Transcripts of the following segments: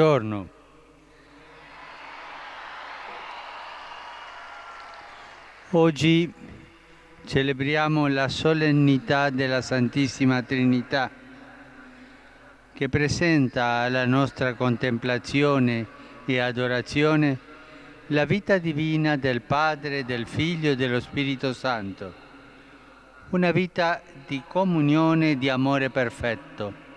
Buongiorno. Oggi celebriamo la solennità della Santissima Trinità che presenta alla nostra contemplazione e adorazione la vita divina del Padre, del Figlio e dello Spirito Santo. Una vita di comunione e di amore perfetto,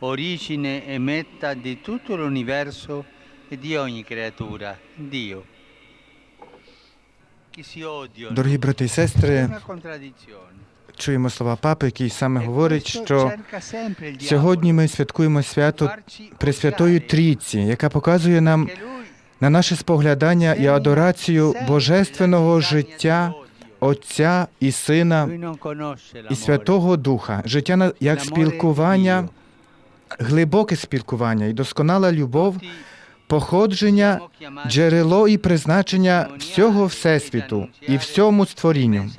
origine e meta di tutto l'universo e di ogni creatura, Dio. Дорогі брати і сестри, чуємо слова папи, який саме E говорить, що сьогодні ми святкуємо свято Пресвятої Трійці, яка показує нам на наше споглядання і адорацію божественного життя Отця і Сина і. Святого Духа, життя як спілкування. Глибоке спілкування і досконала любов, походження, джерело і призначення всього Всесвіту і всьому створінню.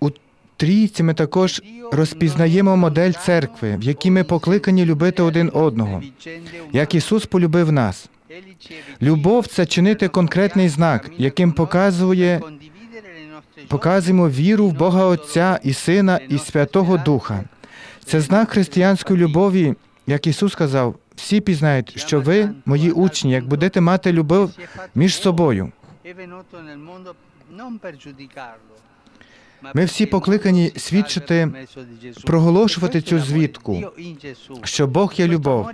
У трійці ми також розпізнаємо модель церкви, в якій ми покликані любити один одного, як Ісус полюбив нас. Любов це чинити конкретний знак, яким показує, показуємо віру в Бога Отця і Сина і Святого Духа. Це знак християнської любові, як Ісус сказав, всі пізнають, що ви, мої учні, як будете мати любов між собою. Ми всі покликані свідчити, проголошувати цю звідку, що Бог є любов,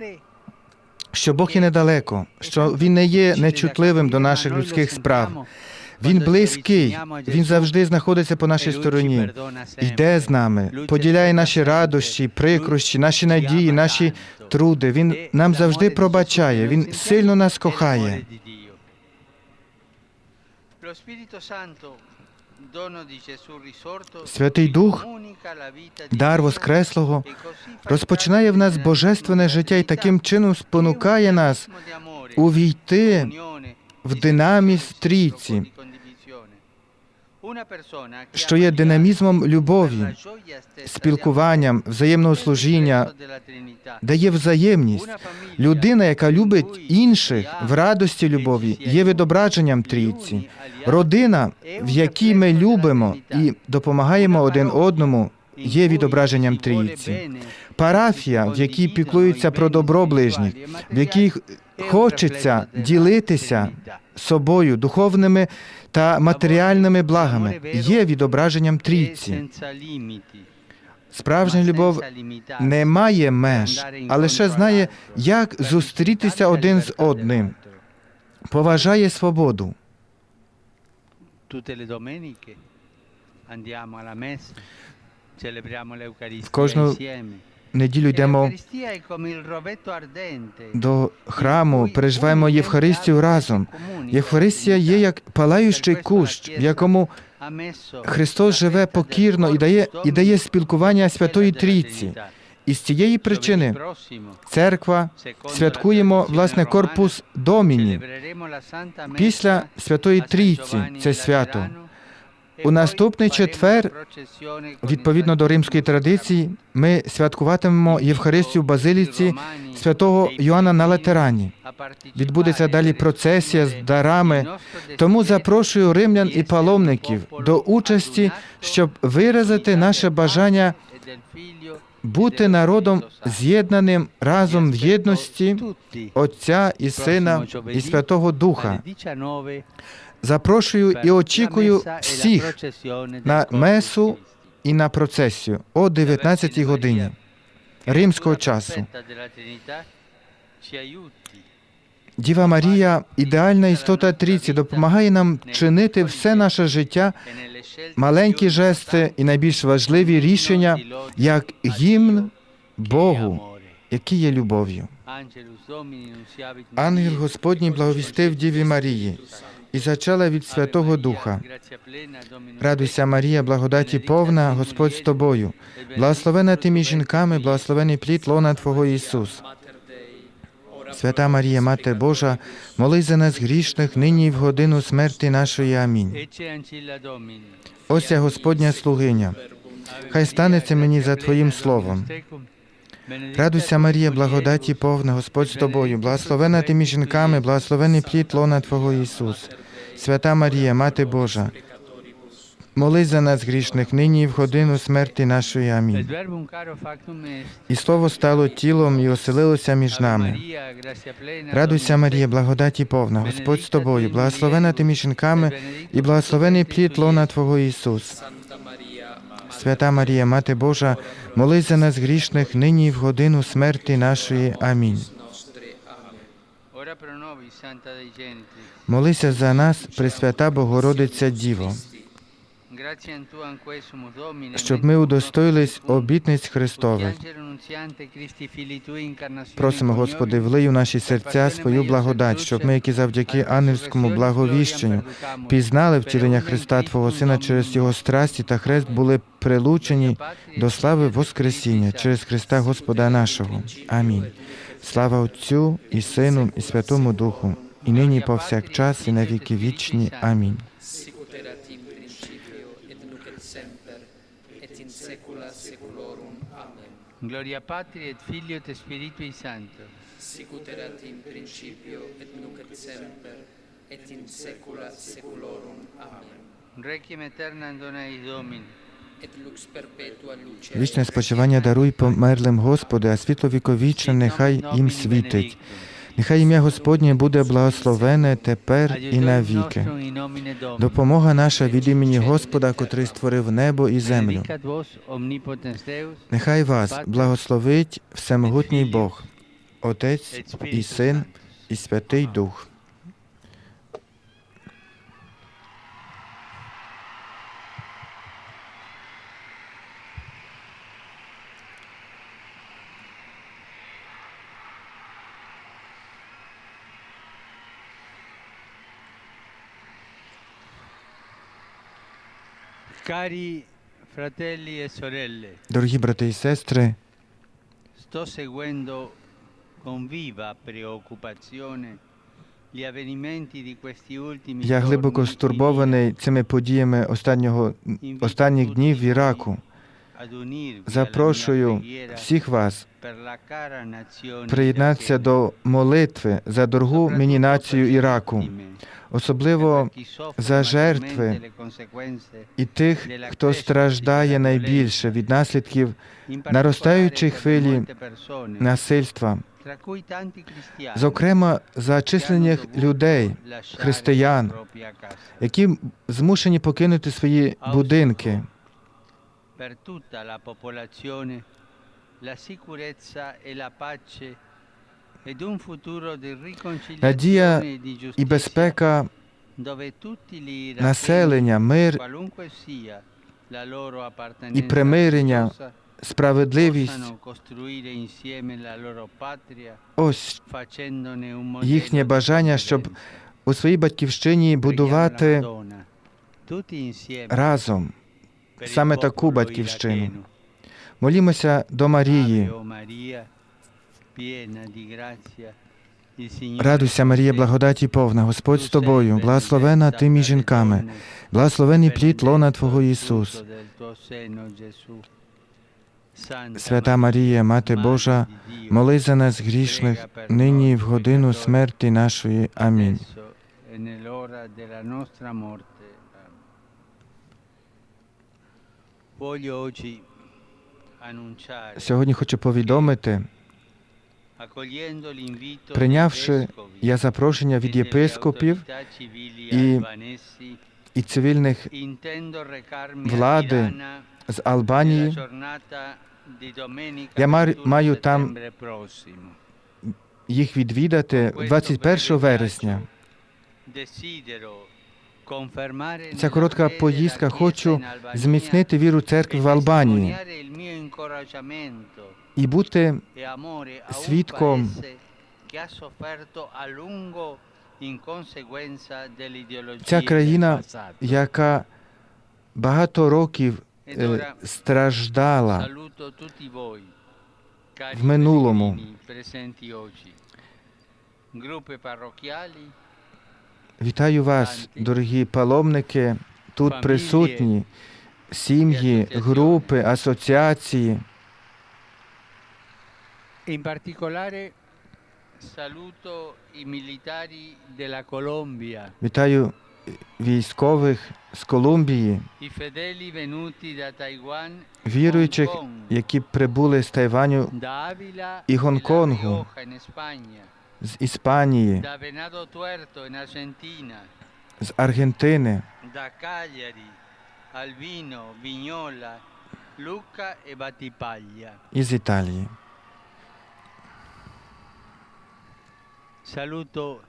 що Бог є недалеко, що Він не є нечутливим до наших людських справ. Він близький, він завжди знаходиться по нашій стороні, йде з нами, поділяє наші радощі, прикрощі, наші надії, наші труди. Він нам завжди пробачає, він сильно нас кохає. Святий Дух, дар Воскреслого, розпочинає в нас божественне життя і таким чином спонукає нас увійти в динаміс трійці, що є динамізмом любові, спілкуванням, взаємного служіння, де є взаємність. Людина, яка любить інших в радості любові, є відображенням трійці. Родина, в якій ми любимо і допомагаємо один одному, є відображенням трійці. Парафія, в якій піклуються про добро ближніх, в якій хочеться ділитися собою духовними та матеріальними благами, є відображенням трійці. Справжня любов не має меж, а лише знає, як зустрітися один з одним, поважає свободу. Кожну. Неділю йдемо до храму, переживаємо Євхаристію разом. Євхаристія є як палаючий кущ, в якому Христос живе покірно і дає, і дає спілкування Святої Трійці. І з цієї причини церква святкуємо власне корпус Доміні після Святої Трійці. Це свято. У наступний четвер, Відповідно до римської традиції, ми святкуватимемо Євхаристію в базиліці святого Йоанна на Латерані. Відбудеться далі процесія з дарами. Тому запрошую римлян і паломників до участі, щоб виразити наше бажання бути народом з'єднаним разом в єдності Отця і Сина і Святого Духа. Запрошую і очікую всіх на месу і на процесію о 19 годині римського часу. Діва Марія, ідеальна істота Трійці, допомагає нам чинити все наше життя, маленькі жести і найбільш важливі рішення, як гімн Богу, який є любов'ю. Ангел Господній благовістив Діві Марії і зачала від Святого Духа. Радуйся, Марія, благодаті повна, Господь з тобою. Благословена ти між жінками, благословений плід лона Твого Ісус. Свята Марія, Мати Божа, молись за нас грішних, нині і в годину смерті нашої. Амінь. Ось я Господня слугиня. Хай станеться мені за Твоїм словом. Радуйся, Марія, благодаті повна, Господь з тобою, благословена ти між жінками, благословений плід лона Твого Ісус. Свята Марія, Мати Божа, молись за нас грішних нині і в годину смерті нашої. Амінь. І Слово стало тілом і оселилося між нами. Радуйся, Марія, благодаті повна, Господь з тобою, благословена ти між жінками, і благословений плід лона Твого Ісус. Свята Марія, Мати Божа, молись за нас грішних нині і в годину смерті нашої. Амінь. Молися за нас, Пресвята Богородиця Діво, щоб ми удостоїлись обітниць Христових. Просимо, Господи, влий у наші серця свою благодать, щоб ми, які завдяки ангельському благовіщенню, пізнали втілення Христа Твого Сина через Його страсті та хрест були прилучені до слави Воскресіння через Христа Господа нашого. Амінь. Слава Отцю і Сину, і Святому Духу, і нині і повсякчас, і на віки вічні. Амінь. sicut erat in principio et nunc et semper et in saecula saeculorum amen Gloria Patri et Filio et Spiritui Sancto. sicut erat in principio et nunc et semper et in saecula saeculorum amen Requiem aeternam dona eis Domini. Вічне спочивання даруй померлим Господи, а світло віковічне нехай їм світить. Нехай ім'я Господнє буде благословене тепер і навіки. Допомога наша від імені Господа, котрий створив небо і землю. Нехай вас благословить всемогутній Бог, Отець і Син, і Святий Дух. Cari fratelli e sorelle, Дорогі брати і сестри, sto seguendo con viva preoccupazione gli avvenimenti di questi ultimi я глибоко giorni in стурбований цими подіями останнього останніх днів в Іраку. Запрошую всіх вас приєднатися до молитви за дорогу мені націю Іраку, особливо за жертви і тих, хто страждає найбільше від наслідків наростаючої хвилі насильства, зокрема за численних людей, християн, які змушені покинути свої будинки. Per tutta la popolazione la sicurezza e la pace ed un futuro di riconciliazione e di І giustizia безпека dove tutti iracheni, населення, мир, qualunque sia la loro і примирення, справедливість ось їхнє бажання, щоб у своїй батьківщині будувати разом. Саме таку батьківщину. Молімося до Марії. Радуйся, Марія, благодаті повна, Господь з тобою, благословена ти між жінками, благословений плід лона Твого Ісус. Свята Марія, Мати Божа, молись за нас грішних, нині і в годину смерті нашої. Амінь. Сьогодні хочу повідомити, прийнявши я запрошення від e єпископів і і цивільних влади з Албанії. Я мар- 21 маю там їх відвідати 21 вересня. Ця коротка поїздка хочу зміцнити віру церкви e в Албанії і бути e Свідком Ця країна, яка багато років е, страждала. в минулому. Вітаю вас, дорогі паломники, тут присутні, сім'ї, групи, асоціації. In particolare saluto i militari della Colombia, Вітаю військових з Колумбії, i fedeli venuti da Taiwan, віруючих, які прибули з Тайваню, і Гонконгу. З Іспанії, da Venado Tuerto in Argentina, з Аргентини, da Cagliari, Albino, Vignola, Lucca e Battipaglia. і з Італії. Saluto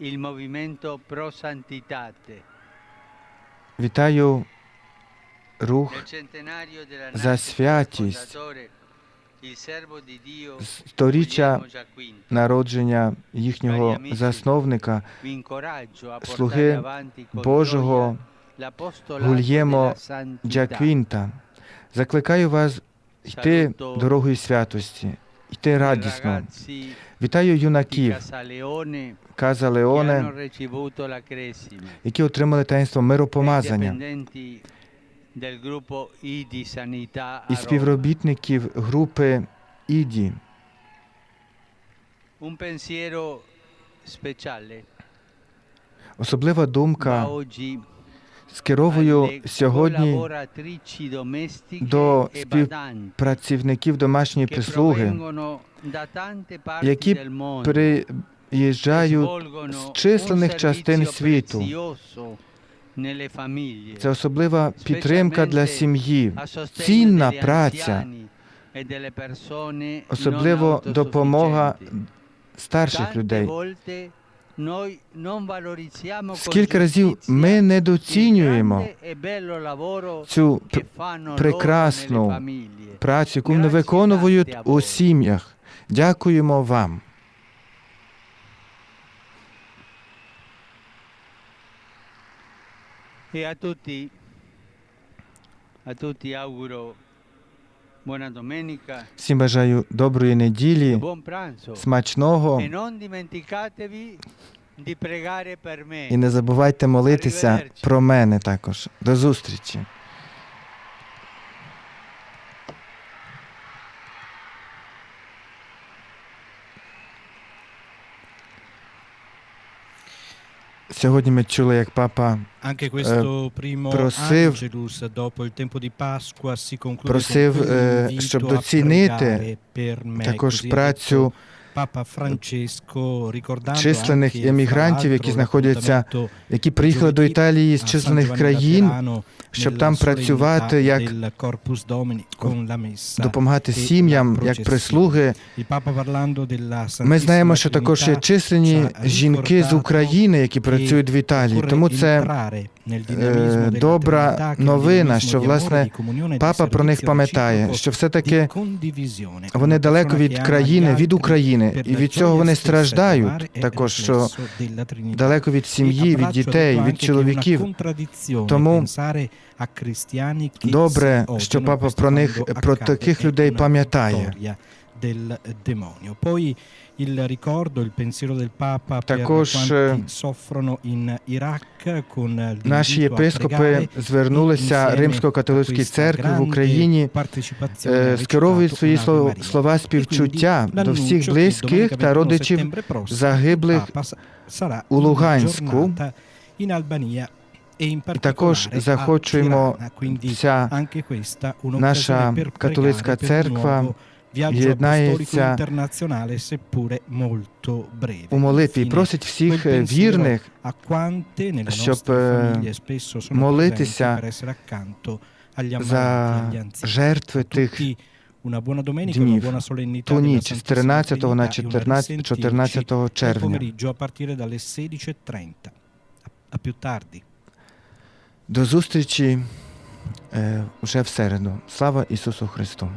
il movimento Pro Santitate Вітаю рух della за святість, сторіччя народження їхнього засновника, слуги Божого Гульємо. Джаквінта. Закликаю вас йти дорогою святості, йти радісно. Вітаю юнаків Каза Леоне, які отримали таїнство миропомазання, і співробітників групи Іді. Особлива думка скеровую сьогодні до e спів- badanti працівників домашньої прислуги, які приїжджають з численних частин світу. Це особлива підтримка для сім'ї, цінна праця, e особливо допомога старших людей. Скільки разів ми e lavoro цю прекрасну працю, яку вони виконують у сім'ях. Дякуємо вам. E a tutti, a tutti auguro buona domenica, Всім бажаю доброї неділі, смачного e non dimenticatevi di pregare per me. і не забувайте молитися про мене також. До зустрічі. Сьогодні ми чули, як папа Anche questo primo просив- Angelus dopo il tempo di Pasqua si conclude просив, е, щоб доцінити також працю численних емігрантів, які знаходяться, які приїхали до Італії з численних країн, щоб там працювати як допомагати e сім'ям, як прислуги. Ми знаємо, що також є численні жінки з України, які працюють в Італії. Тому це е, добра новина, що власне папа про них пам'ятає, що все-таки вони далеко від країни, від України, і від цього вони страждають. Також що далеко від E сім'ї, від дітей, від чоловіків. Тому Добре, що папа про них, про таких людей пам'ятає. Vittoria del demonio. Poi il ricordo, il pensiero del Papa per Також, quanti е, soffrono in Iraq con Наші єпископи звернулися Римсько-католицькій церкві в Україні, е, скеровують свої слова, E співчуття до всіх близьких та 21 родичів загиблих у Луганську. e І також захочуємо вся наша католицька церква єднається apostolico internazionale, seppure molto breve. у молитві просить всіх е, вірних a quante nelle щоб, е, молитися за жертви тих una buona domenica, una днів, ту ніч з 13 на Trinità e una 14, 14 червня. pomeriggio a partire dalle 16.30. A, a più tardi. До зустрічі е, вже в середу. Слава Ісусу Христу!